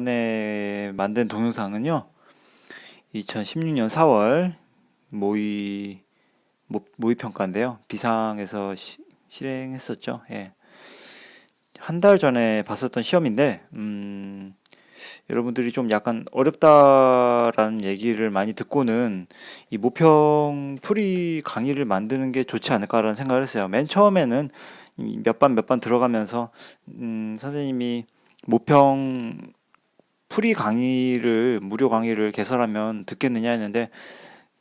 네, 만든 동영상은요. 2016년 4월 모의 모, 모의 평가인데요. 비상에서 시, 실행했었죠. 예. 한 달 전에 봤었던 시험인데 음, 여러분들이 좀 약간 어렵다라는 얘기를 많이 듣고는 이 모평 풀이 강의를 만드는 게 좋지 않을까라는 생각을 했어요. 맨 처음에는 몇 반 몇 반 들어가면서 음, 선생님이 모평 풀이 강의를 무료 강의를 개설하면 듣겠느냐 했는데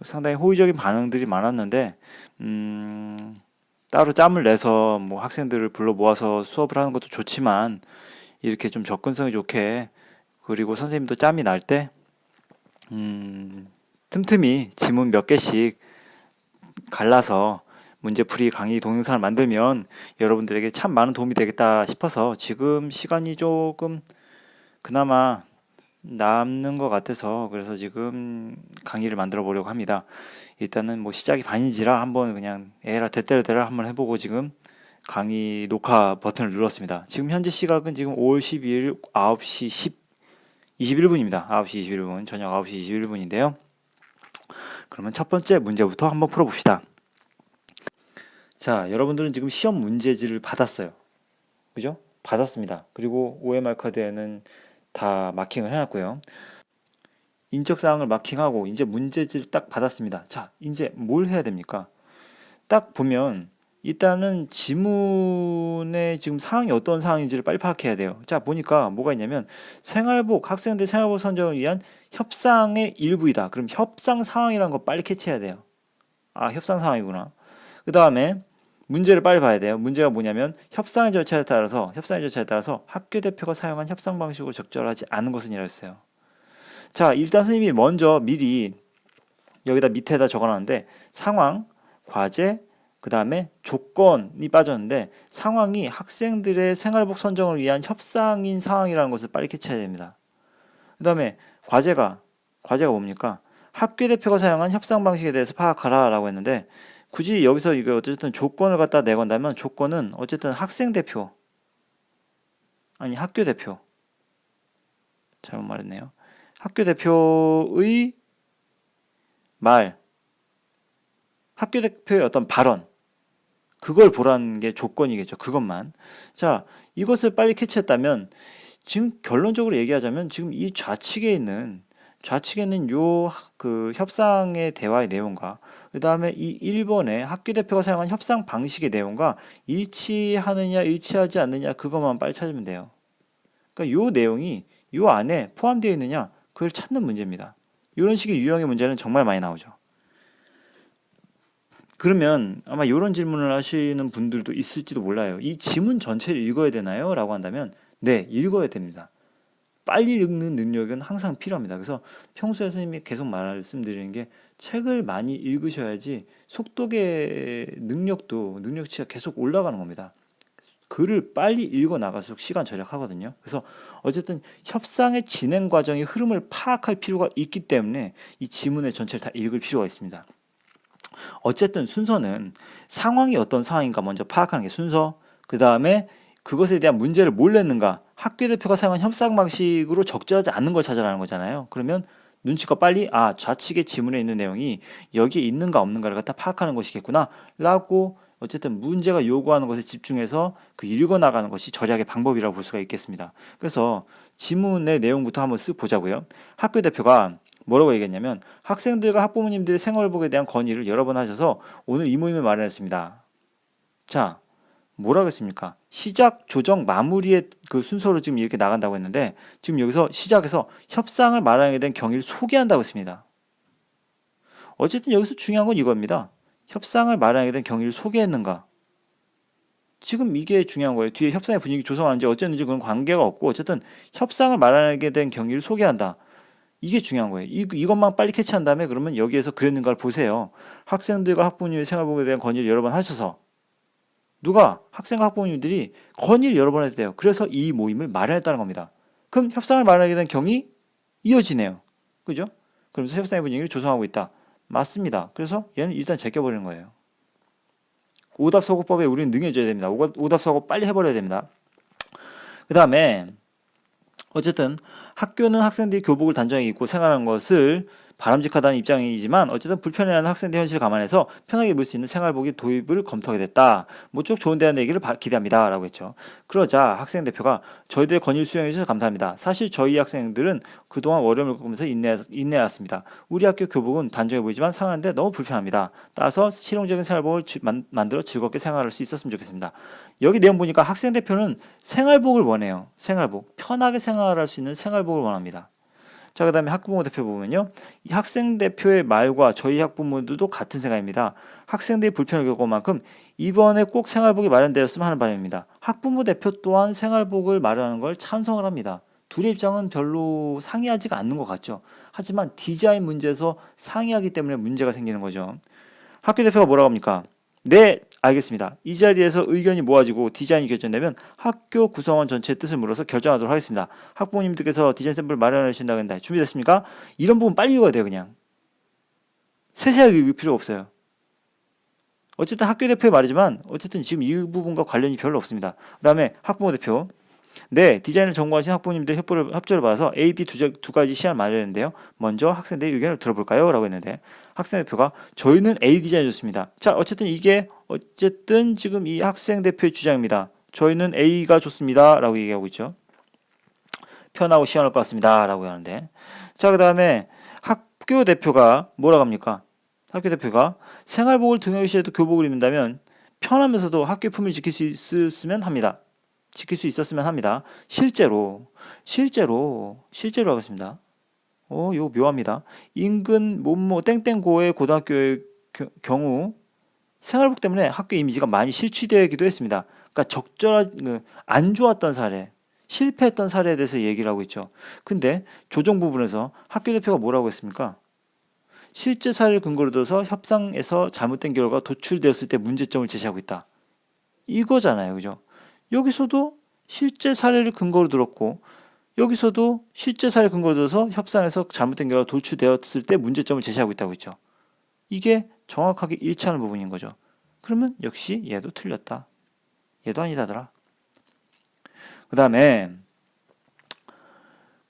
상당히 호의적인 반응들이 많았는데 음, 따로 짬을 내서 뭐 학생들을 불러 모아서 수업을 하는 것도 좋지만 이렇게 좀 접근성이 좋게 그리고 선생님도 짬이 날때 음, 틈틈이 지문 몇 개씩 갈라서 문제풀이 강의 동영상을 만들면 여러분들에게 참 많은 도움이 되겠다 싶어서 지금 시간이 조금 그나마 남는 것 같아서 그래서 지금 강의를 만들어 보려고 합니다. 일단은 뭐 시작이 반이지라 한번 그냥 에라 대대로 대라 한번 해보고 지금 강의 녹화 버튼을 눌렀습니다. 지금 현재 시각은 지금 5월 12일 9시 10 21분입니다. 9시 21분 저녁 9시 21분인데요. 그러면 첫 번째 문제부터 한번 풀어봅시다. 자, 여러분들은 지금 시험 문제지를 받았어요. 그죠? 받았습니다. 그리고 OMR 카드에는 다 마킹을 해놨고요. 인적 사항을 마킹하고 이제 문제지를 딱 받았습니다. 자, 이제 뭘 해야 됩니까? 딱 보면 일단은 지문의 지금 상황이 어떤 상황인지를 빨리 파악해야 돼요. 자, 보니까 뭐가 있냐면 생활복 학생들 생활복 선정을 위한 협상의 일부이다. 그럼 협상 상황이라는 거 빨리 캐치해야 돼요. 아, 협상 상황이구나. 그 다음에 문제를 빨리 봐야 돼요. 문제가 뭐냐면 협상의 절차에 따라서 협상의 절차에 따라서 학교 대표가 사용한 협상 방식으로 적절하지 않은 것은이라 했어요. 자, 일단 선생님이 먼저 미리 여기다 밑에다 적어놨는데 상황, 과제, 그 다음에 조건이 빠졌는데 상황이 학생들의 생활복 선정을 위한 협상인 상황이라는 것을 빨리 캐치해야 됩니다. 그 다음에 과제가 과제가 뭡니까? 학교 대표가 사용한 협상 방식에 대해서 파악하라라고 했는데 굳이 여기서 이거 어쨌든 조건을 갖다 내건다면 조건은 어쨌든 학생 대표 아니 학교 대표 잘못 말했네요. 학교 대표의 말 학교 대표의 어떤 발언 그걸 보라는 게 조건이겠죠. 그것만. 자, 이것을 빨리 캐치했다면 지금 결론적으로 얘기하자면 지금 이 좌측에 있는 좌측에 있는 요 그 협상의 대화의 내용과 그 다음에 이 1번의 학교 대표가 사용한 협상 방식의 내용과 일치하느냐 일치하지 않느냐 그것만 빨리 찾으면 돼요. 그러니까 요 내용이 요 안에 포함되어 있느냐 그걸 찾는 문제입니다. 이런 식의 유형의 문제는 정말 많이 나오죠. 그러면 아마 이런 질문을 하시는 분들도 있을지도 몰라요. 이 지문 전체를 읽어야 되나요? 라고 한다면 네, 읽어야 됩니다. 빨리 읽는 능력은 항상 필요합니다. 그래서 평소에 선생님이 계속 말씀드리는 게 책을 많이 읽으셔야지 속독의 능력도 능력치가 계속 올라가는 겁니다. 글을 빨리 읽어 나갈수록 시간 절약하거든요. 그래서 어쨌든 협상의 진행 과정의 흐름을 파악할 필요가 있기 때문에 이 지문의 전체를 다 읽을 필요가 있습니다. 어쨌든 순서는 상황이 어떤 상황인가 먼저 파악하는 게 순서. 그 다음에 그것에 대한 문제를 뭘 냈는가. 학교 대표가 사용한 협상 방식으로 적절하지 않는 걸 찾아라는 거잖아요. 그러면 눈치껏 빨리 아 좌측의 지문에 있는 내용이 여기에 있는가 없는가를 갖다 파악하는 것이겠구나라고 어쨌든 문제가 요구하는 것에 집중해서 그 읽어 나가는 것이 절약의 방법이라고 볼 수가 있겠습니다. 그래서 지문의 내용부터 한번 쓱 보자고요. 학교 대표가 뭐라고 얘기했냐면 학생들과 학부모님들의 생활복에 대한 건의를 여러 번 하셔서 오늘 이 모임을 마련했습니다. 자, 뭐라고 했습니까? 시작, 조정, 마무리의 그 순서로 지금 이렇게 나간다고 했는데 지금 여기서 시작해서 협상을 마련하게 된 경위를 소개한다고 했습니다. 어쨌든 여기서 중요한 건 이겁니다. 협상을 마련하게 된 경위를 소개했는가? 지금 이게 중요한 거예요. 뒤에 협상의 분위기 조성하는지 어쨌는지 그런 관계가 없고 어쨌든 협상을 마련하게 된 경위를 소개한다. 이게 중요한 거예요. 이, 이것만 빨리 캐치한 다음에 그러면 여기에서 그랬는가를 보세요. 학생들과 학부모님의 생활복에 대한 건의를 여러 번 하셔서 누가 학생과 학부모님들이 건의를 여러 번 했대요. 그래서 이 모임을 마련했다는 겁니다. 그럼 협상을 마련하게 된 경이 이어지네요. 그죠? 그러면서 협상의 분위기를 조성하고 있다. 맞습니다. 그래서 얘는 일단 제껴버리는 거예요. 오답 서고법에 우리는 능해져야 됩니다. 오답 서고 빨리 해버려야 됩니다. 그 다음에 어쨌든 학교는 학생들이 교복을 단정히 입고 생활하는 것을 바람직하다는 입장이지만 어쨌든 불편해하는 학생들 현실을 감안해서 편하게 입을 수 있는 생활복의 도입을 검토하게 됐다. 모쪼록 좋은 대안 내기를 바- 기대합니다 라고 했죠. 그러자 학생 대표가 저희들의 권유를 수용해 주셔서 감사합니다. 사실 저희 학생들은 그동안 어려움을 겪으면서 인내, 인내했습니다. 우리 학교 교복은 단정해 보이지만 상하는데 너무 불편합니다. 따라서 실용적인 생활복을 지- 만, 만들어 즐겁게 생활할 수 있었으면 좋겠습니다. 여기 내용 보니까 학생 대표는 생활복을 원해요. 생활복. 편하게 생활할 수 있는 생활복을 원합니다. 자, 그 다음에 학부모 대표 보면요. 이 학생 대표의 말과 저희 학부모들도 같은 생각입니다. 학생들이 불편을 겪은 만큼 이번에 꼭 생활복이 마련되었으면 하는 바람입니다. 학부모 대표 또한 생활복을 마련하는 걸 찬성을 합니다. 둘의 입장은 별로 상이하지가 않는 것 같죠. 하지만 디자인 문제에서 상이하기 때문에 문제가 생기는 거죠. 학교 대표가 뭐라고 합니까? 네, 알겠습니다. 이 자리에서 의견이 모아지고 디자인이 결정되면 학교 구성원 전체의 뜻을 물어서 결정하도록 하겠습니다. 학부모님들께서 디자인 샘플 마련해 주신다고 했는데 준비됐습니까? 이런 부분 빨리 읽어야 돼요, 그냥. 세세하게 읽을 필요 없어요. 어쨌든 학교 대표의 말이지만 어쨌든 지금 이 부분과 관련이 별로 없습니다. 그 다음에 학부모 대표. 네, 디자인을 전공하신 학부모님들 협조를, 협조를 받아서 A, B 두, 자- 두 가지 시안을 마련했는데요. 먼저 학생들의 의견을 들어볼까요? 라고 했는데 학생 대표가 저희는 A 디자인이 좋습니다. 자, 어쨌든 이게 어쨌든 지금 이 학생 대표의 주장입니다. 저희는 A가 좋습니다. 라고 얘기하고 있죠. 편하고 시원할 것 같습니다. 라고 하는데 자, 그 다음에 학교 대표가 뭐라고 합니까? 학교 대표가 생활복을 등하시에도 교복을 입는다면 편하면서도 학교 품을 지킬 수 있었으면 합니다. 지킬 수 있었으면 합니다. 실제로 실제로 실제로 하겠습니다. 어, 이거 묘합니다. 인근 뭐뭐 땡땡고의 고등학교의 겨- 경우 생활복 때문에 학교 이미지가 많이 실추되기도 했습니다. 그러니까 적절한 그, 안 좋았던 사례, 실패했던 사례에 대해서 얘기를 하고 있죠. 근데 조정 부분에서 학교 대표가 뭐라고 했습니까? 실제 사례를 근거로 들어서 협상에서 잘못된 결과가 도출되었을 때 문제점을 제시하고 있다. 이거잖아요. 그죠? 여기서도 실제 사례를 근거로 들었고 여기서도 실제 사례를 근거로 들어서 협상에서 잘못된 결과가 도출되었을 때 문제점을 제시하고 있다고 했죠. 이게 정확하게 일치하는 부분인 거죠. 그러면 역시 얘도 틀렸다. 얘도 아니다더라. 그 다음에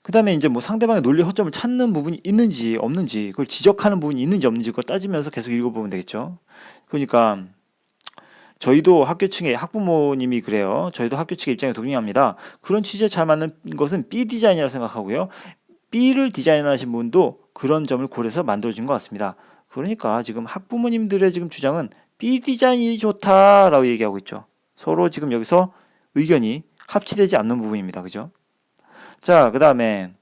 그 다음에 이제 뭐 상대방의 논리 허점을 찾는 부분이 있는지 없는지 그걸 지적하는 부분이 있는지 없는지 그걸 따지면서 계속 읽어보면 되겠죠. 그러니까 저희도 학교 측의 학부모님이 그래요. 저희도 학교 측의 입장에 동의합니다. 그런 취지에 잘 맞는 것은 B 디자인이라 생각하고요. B를 디자인하신 분도 그런 점을 고려해서 만들어진 것 같습니다. 그러니까 지금 학부모님들의 지금 주장은 B 디자인이 좋다라고 얘기하고 있죠. 서로 지금 여기서 의견이 합치되지 않는 부분입니다. 그죠? 자, 그 다음에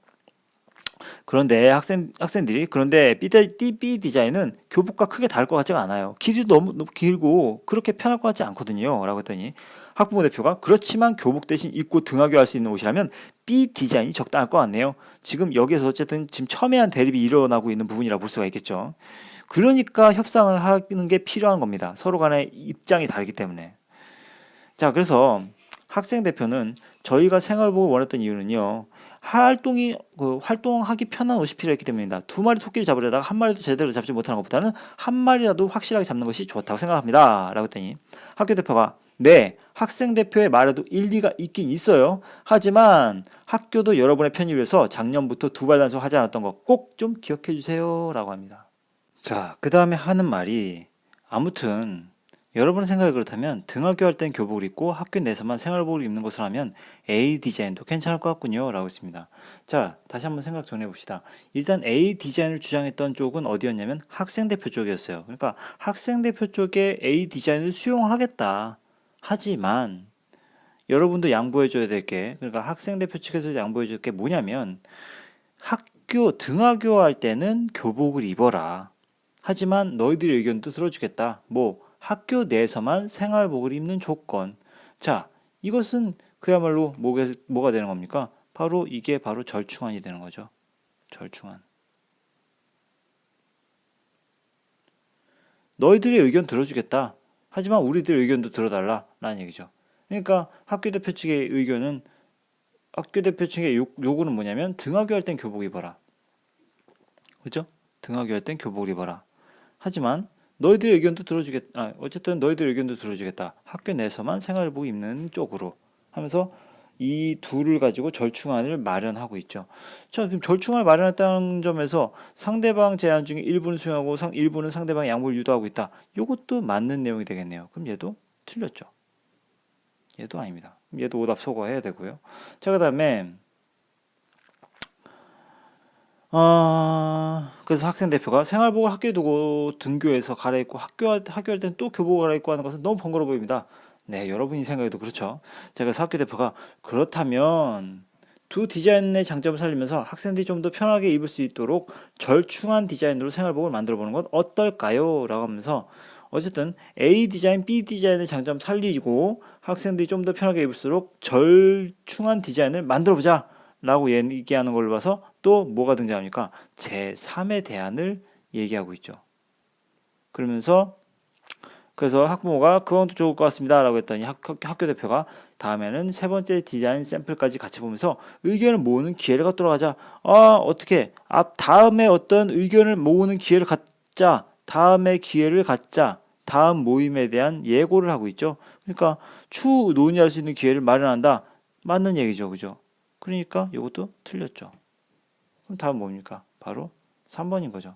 그런데 학생 학생들이 그런데 B, 디- B 디자인은 교복과 크게 다를 것 같지가 않아요. 길이도 너무, 너무 길고 그렇게 편할 것 같지 않거든요.라고 했더니 학부모 대표가 그렇지만 교복 대신 입고 등하교할 수 있는 옷이라면 B 디자인이 적당할 것 같네요. 지금 여기서 어쨌든 지금 첨예한 대립이 일어나고 있는 부분이라 볼 수가 있겠죠. 그러니까 협상을 하는 게 필요한 겁니다. 서로 간의 입장이 다르기 때문에. 자, 그래서 학생 대표는 저희가 생활복을 원했던 이유는요. 활동이 그 활동하기 편한 옷이 필요했기 때문입니다. 두 마리 토끼를 잡으려다가 한 마리도 제대로 잡지 못하는 것보다는 한 마리라도 확실하게 잡는 것이 좋다고 생각합니다.라고 했더니 학교 대표가 네, 학생 대표의 말에도 일리가 있긴 있어요. 하지만 학교도 여러분의 편을 위해서 작년부터 두 발 단속 하지 않았던 거 꼭 좀 기억해 주세요라고 합니다. 자, 그 다음에 하는 말이 아무튼 여러분의 생각이 그렇다면 등하교 할 땐 교복을 입고 학교 내에서만 생활복을 입는 것을 하면 A 디자인도 괜찮을 것 같군요. 라고 했습니다. 자, 다시 한번 생각 정리해 봅시다. 일단 A 디자인을 주장했던 쪽은 어디였냐면 학생대표 쪽이었어요. 그러니까 학생대표 쪽에 A 디자인을 수용하겠다. 하지만 여러분도 양보해 줘야 될 게 그러니까 학생대표 측에서 양보해 줄 게 뭐냐면 학교 등하교 할 때는 교복을 입어라. 하지만 너희들의 의견도 들어주겠다. 뭐 학교 내에서만 생활복을 입는 조건. 자, 이것은 그야말로 뭐가, 뭐가 되는 겁니까? 바로 이게 바로 절충안이 되는 거죠. 절충안. 너희들의 의견 들어주겠다. 하지만 우리들의 의견도 들어달라. 라는 얘기죠. 그러니까 학교 대표 측의 의견은 학교 대표 측의 요, 요구는 뭐냐면 등하교 할 땐 교복 입어라. 그죠? 등하교 할 땐 교복을 입어라. 하지만 너희들의 의견도 들어주겠, 아, 어쨌든 너희들의 의견도 들어주겠다. 학교 내에서만 생활복 입는 쪽으로 하면서 이 둘을 가지고 절충안을 마련하고 있죠. 자, 그럼 절충안을 마련했다는 점에서 상대방 제안 중에 일부는 수용하고 상, 일부는 상대방 양보를 유도하고 있다. 이것도 맞는 내용이 되겠네요. 그럼 얘도 틀렸죠. 얘도 아닙니다. 얘도 오답 소거해야 되고요. 자, 그 다음에 어, 그래서 학생 대표가 생활복을 학교에 두고 등교해서 갈아입고 학교 학교할 땐 또 교복을 갈아입고 하는 것은 너무 번거로워 보입니다. 네, 여러분이 생각해도 그렇죠. 자, 그래서 학교 대표가 그렇다면 두 디자인의 장점을 살리면서 학생들이 좀 더 편하게 입을 수 있도록 절충한 디자인으로 생활복을 만들어 보는 것 어떨까요? 라고 하면서 어쨌든 A 디자인, B 디자인의 장점 살리고 학생들이 좀 더 편하게 입을수록 절충한 디자인을 만들어 보자. 라고 얘기하는 걸로 봐서 또 뭐가 등장합니까? 제3의 대안을 얘기하고 있죠. 그러면서 그래서 학부모가 그건 좋을 것 같습니다. 라고 했더니 학, 학 교 대표가 다음에는 세 번째 디자인 샘플까지 같이 보면서 의견을 모으는 기회를 갖도록 하자. 아, 어떻게? 앞, 다음에 어떤 의견을 모으는 기회를 갖자. 다음에 기회를 갖자. 다음 모임에 대한 예고를 하고 있죠. 그러니까 추후 논의할 수 있는 기회를 마련한다. 맞는 얘기죠. 그죠? 그러니까 이것도 틀렸죠. 그럼 다음 뭡니까? 바로 3번인 거죠.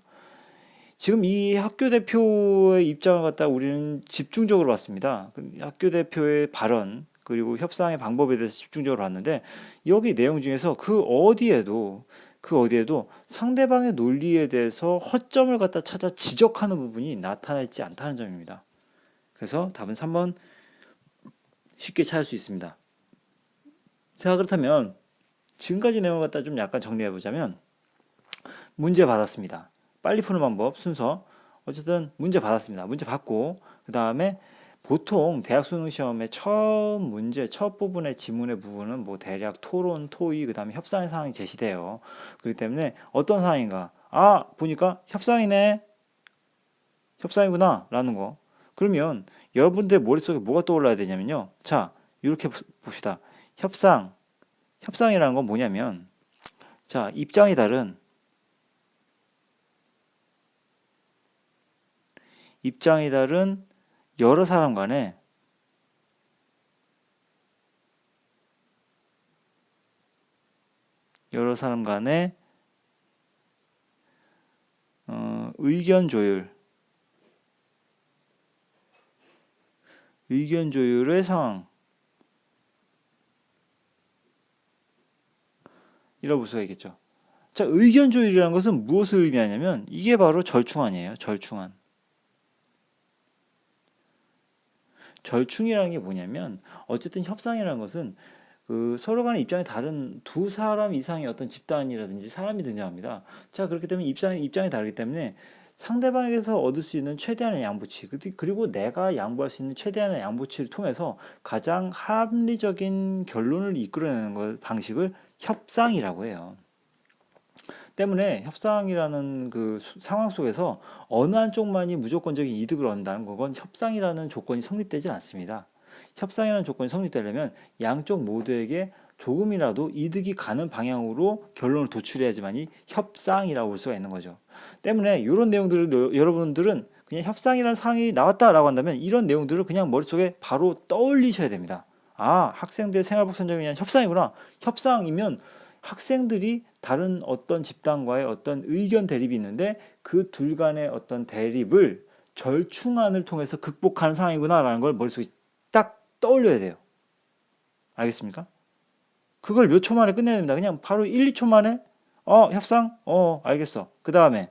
지금 이 학교 대표의 입장을 갖다 우리는 집중적으로 봤습니다. 그 학교 대표의 발언 그리고 협상의 방법에 대해서 집중적으로 봤는데 여기 내용 중에서 그 어디에도 그 어디에도 상대방의 논리에 대해서 허점을 갖다 찾아 지적하는 부분이 나타나지 않다는 점입니다. 그래서 답은 3번 쉽게 찾을 수 있습니다. 자 그렇다면 지금까지 내용을 갖다 좀 약간 정리해 보자면 문제 받았습니다. 빨리 푸는 방법 순서 어쨌든 문제 받았습니다. 문제 받고 그 다음에 보통 대학 수능 시험의 처음 문제 첫 부분의 지문의 부분은 뭐 대략 토론, 토의 그다음에 협상의 상황이 제시돼요. 그렇기 때문에 어떤 상황인가? 아 보니까 협상이네, 협상이구나라는 거. 그러면 여러분들 머릿속에 뭐가 떠올라야 되냐면요. 자 이렇게 봅시다. 협상, 협상이라는 건 뭐냐면 자 입장이 다른. 입장이 다른 여러 사람 간에 여러 사람 간에 어, 의견 조율. 의견 조율의 상황 이라고 볼 수가 있겠죠. 자, 의견 조율이라는 것은 무엇을 의미하냐면 이게 바로 절충안이에요. 절충안. 절충이라는 게 뭐냐면 어쨌든 협상이라는 것은 그 서로 간의 입장이 다른 두 사람 이상의 어떤 집단이라든지 사람이 등장합니다. 자 그렇기 때문에 입장이 입장이 다르기 때문에 상대방에게서 얻을 수 있는 최대한의 양보치 그리고 내가 양보할 수 있는 최대한의 양보치를 통해서 가장 합리적인 결론을 이끌어내는 것 방식을 협상이라고 해요. 때문에 협상이라는 그 상황 속에서 어느 한쪽만이 무조건적인 이득을 얻는다는 건 협상이라는 조건이 성립되지 않습니다. 협상이라는 조건이 성립되려면 양쪽 모두에게 조금이라도 이득이 가는 방향으로 결론을 도출해야지만이 협상이라고 볼 수가 있는 거죠. 때문에 이런 내용들을 여러분들은 그냥 협상이라는 상황이 나왔다라고 한다면 이런 내용들을 그냥 머릿속에 바로 떠올리셔야 됩니다. 아, 학생들 생활복 선정에 의한 협상이구나. 협상이면 학생들이 다른 어떤 집단과의 어떤 의견 대립이 있는데 그 둘 간의 어떤 대립을 절충안을 통해서 극복하는 상황이구나라는 걸 머릿속에 딱 떠올려야 돼요. 알겠습니까? 그걸 몇 초 만에 끝내야 됩니다. 그냥 바로 1, 2초 만에 어, 협상? 어, 알겠어. 그 다음에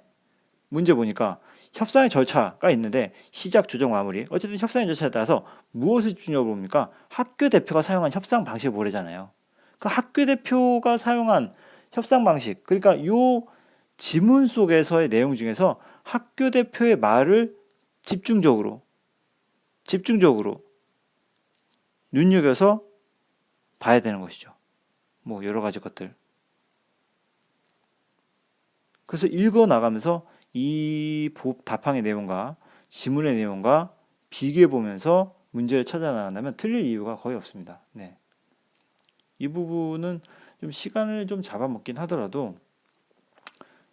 문제 보니까 협상의 절차가 있는데 시작, 조정, 마무리. 어쨌든 협상의 절차에 따라서 무엇을 집중적으로 봅니까? 학교 대표가 사용한 협상 방식을 보래잖아요. 그 학교 대표가 사용한 협상 방식, 그러니까 요 지문 속에서의 내용 중에서 학교 대표의 말을 집중적으로, 집중적으로 눈여겨서 봐야 되는 것이죠. 뭐 여러 가지 것들. 그래서 읽어 나가면서 이 답항의 내용과 지문의 내용과 비교해 보면서 문제를 찾아 나간다면 틀릴 이유가 거의 없습니다. 네. 이 부분은 좀 시간을 좀 잡아먹긴 하더라도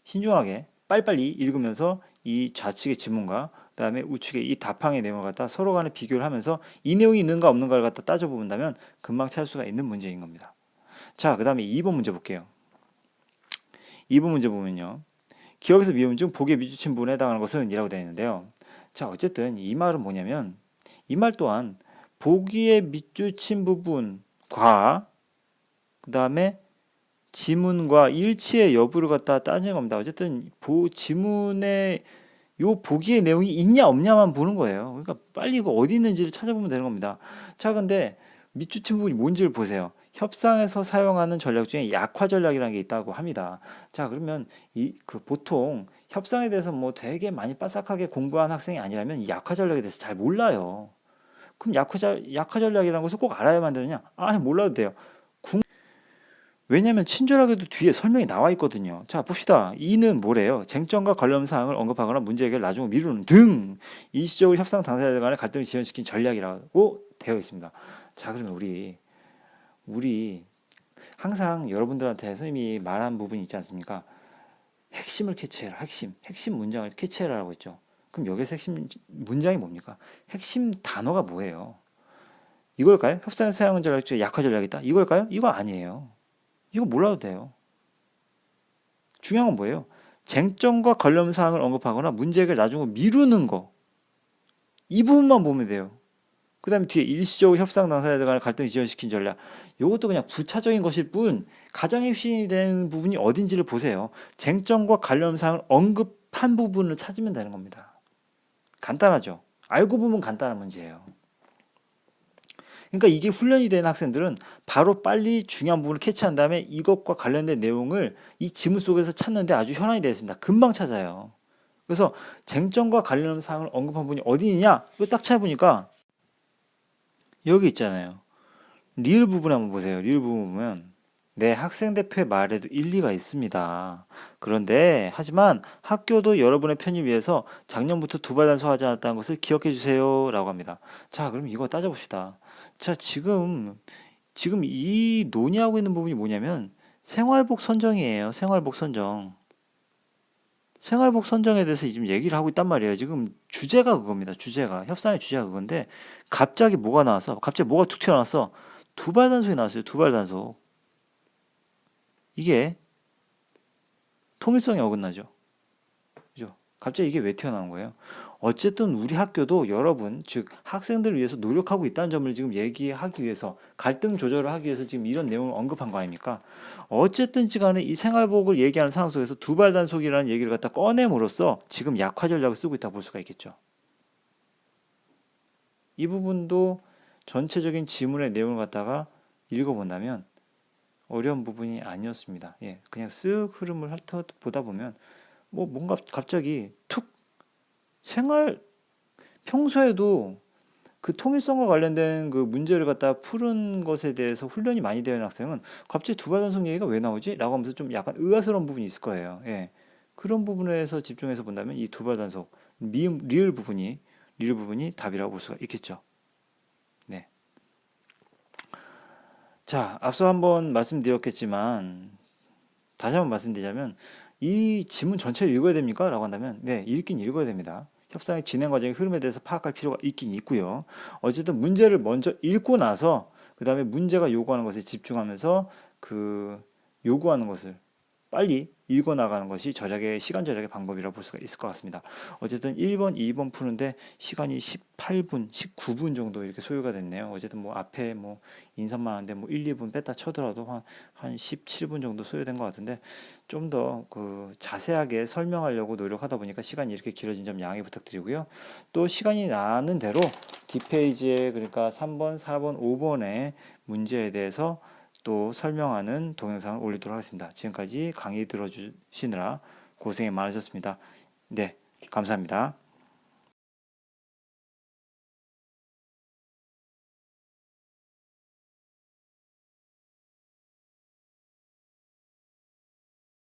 신중하게 빨리빨리 읽으면서 이 좌측의 지문과 그다음에 우측의 이 답항의 내용을 갖다 서로 간에 비교를 하면서 이 내용이 있는가 없는가를 갖다 따져본다면 금방 찾을 수가 있는 문제인 겁니다. 자, 그다음에 2번 문제 볼게요. 2번 문제 보면요. 기억에서 미음 중 보기에 미주친 부분에 해당하는 것은 이라고 되어 있는데요. 자, 어쨌든 이 말은 뭐냐면 이 말 또한 보기에 밑주친 부분과 그 다음에 지문과 일치의 여부를 갖다 따지는 겁니다. 어쨌든 보 지문에 요 보기의 내용이 있냐 없냐만 보는 거예요. 그러니까 빨리 이거 어디 있는지를 찾아보면 되는 겁니다. 자, 근데 밑주친 부분이 뭔지를 보세요. 협상에서 사용하는 전략 중에 약화 전략이라는 게 있다고 합니다. 자, 그러면 이 그 보통 협상에 대해서 뭐 되게 많이 빠삭하게 공부한 학생이 아니라면 이 약화 전략에 대해서 잘 몰라요. 그럼 약화 전 약화 전략이라는 것을 꼭 알아야만 되느냐? 아, 몰라도 돼요. 궁- 왜냐하면 친절하게도 뒤에 설명이 나와 있거든요. 자, 봅시다. 이는 뭐래요? 쟁점과 관련 사항을 언급하거나 문제 해결 나중으로 미루는 등 일시적으로 협상 당사자들 간의 갈등을 지연시킨 전략이라고 되어 있습니다. 자, 그러면 우리 우리 항상 여러분들한테 선생님이 말한 부분이 있지 않습니까? 핵심을 캐치해라. 핵심. 핵심 문장을 캐치해라라고 했죠. 그럼 여기서 핵심 문장이 뭡니까? 핵심 단어가 뭐예요? 이걸까요? 협상에서 사용한 전략 중에 약화 전략이다. 이걸까요? 이거 아니에요. 이거 몰라도 돼요. 중요한 건 뭐예요? 쟁점과 관련 사항을 언급하거나 문제 해결 나중으로 미루는 거. 이 부분만 보면 돼요. 그 다음에 뒤에 일시적으로 협상 당사자들 간의 갈등을 지연시킨 전략. 이것도 그냥 부차적인 것일 뿐 가장 핵심이 되는 부분이 어딘지를 보세요. 쟁점과 관련 사항을 언급한 부분을 찾으면 되는 겁니다. 간단하죠. 알고 보면 간단한 문제예요. 그러니까 이게 훈련이 된 학생들은 바로 빨리 중요한 부분을 캐치한 다음에 이것과 관련된 내용을 이 지문 속에서 찾는데 아주 현안이 되어 있습니다. 금방 찾아요. 그래서 쟁점과 관련 사항을 언급한 부분이 어디 있냐? 이거 딱 찾아보니까 여기 있잖아요. 리을 부분 한번 보세요. 리을 부분 보면 네, 학생 대표의 말에도 일리가 있습니다. 그런데 하지만 학교도 여러분의 편을 위해서 작년부터 두발 단속하지 않았다는 것을 기억해 주세요라고 합니다. 자, 그럼 이거 따져 봅시다. 자, 지금 지금 이 논의하고 있는 부분이 뭐냐면 생활복 선정이에요. 생활복 선정. 생활복 선정에 대해서 지금 얘기를 하고 있단 말이에요. 지금 주제가 그겁니다. 주제가 협상의 주제가 그건데 갑자기 뭐가 나왔어? 갑자기 뭐가 툭 튀어나왔어? 두발 단속이 나왔어요. 두발 단속. 이게 통일성에 어긋나죠. 그죠? 갑자기 이게 왜 튀어나온 거예요? 어쨌든 우리 학교도 여러분, 즉 학생들을 위해서 노력하고 있다는 점을 지금 얘기하기 위해서 갈등 조절을 하기 위해서 지금 이런 내용을 언급한 거 아닙니까? 어쨌든 간에 이 생활복을 얘기하는 상황 속에서 두발 단속이라는 얘기를 갖다 꺼냄으로써 지금 약화 전략을 쓰고 있다 볼 수가 있겠죠. 이 부분도 전체적인 지문의 내용을 갖다가 읽어본다면 어려운 부분이 아니었습니다. 예, 그냥 쓱 흐름을 훑어보다 보면 뭐 뭔가 갑자기 툭 생활 평소에도 그 통일성과 관련된 그 문제를 갖다 푸는 것에 대해서 훈련이 많이 되어 있는 학생은 갑자기 두발 단속 얘기가 왜 나오지? 라고 하면서 좀 약간 의아스러운 부분이 있을 거예요. 예. 그런 부분에서 집중해서 본다면 이 두발 단속, 미음, 리을 부분이, 리을 부분이 답이라고 볼 수가 있겠죠. 네. 자, 앞서 한번 말씀드렸겠지만, 다시 한번 말씀드리자면, 이 지문 전체를 읽어야 됩니까? 라고 한다면, 네, 읽긴 읽어야 됩니다. 협상의 진행 과정의 흐름에 대해서 파악할 필요가 있긴 있고요. 어쨌든 문제를 먼저 읽고 나서 그 다음에 문제가 요구하는 것에 집중하면서 그 요구하는 것을 빨리 읽어 나가는 것이 절약의 시간 절약의 방법이라고 볼 수가 있을 것 같습니다. 어쨌든 1번, 2번 푸는데 시간이 18분, 19분 정도 이렇게 소요가 됐네요. 어쨌든 뭐 앞에 뭐 인사만 하는데 뭐 1, 2분 뺐다 쳐더라도 한, 한 17분 정도 소요된 것 같은데 좀 더 그 자세하게 설명하려고 노력하다 보니까 시간이 이렇게 길어진 점 양해 부탁드리고요. 또 시간이 나는 대로 뒷페이지에 그러니까 3번, 4번, 5번의 문제에 대해서 또 설명하는 동영상을 올리도록 하겠습니다. 지금까지 강의 들어주시느라 고생이 많으셨습니다. 네, 감사합니다.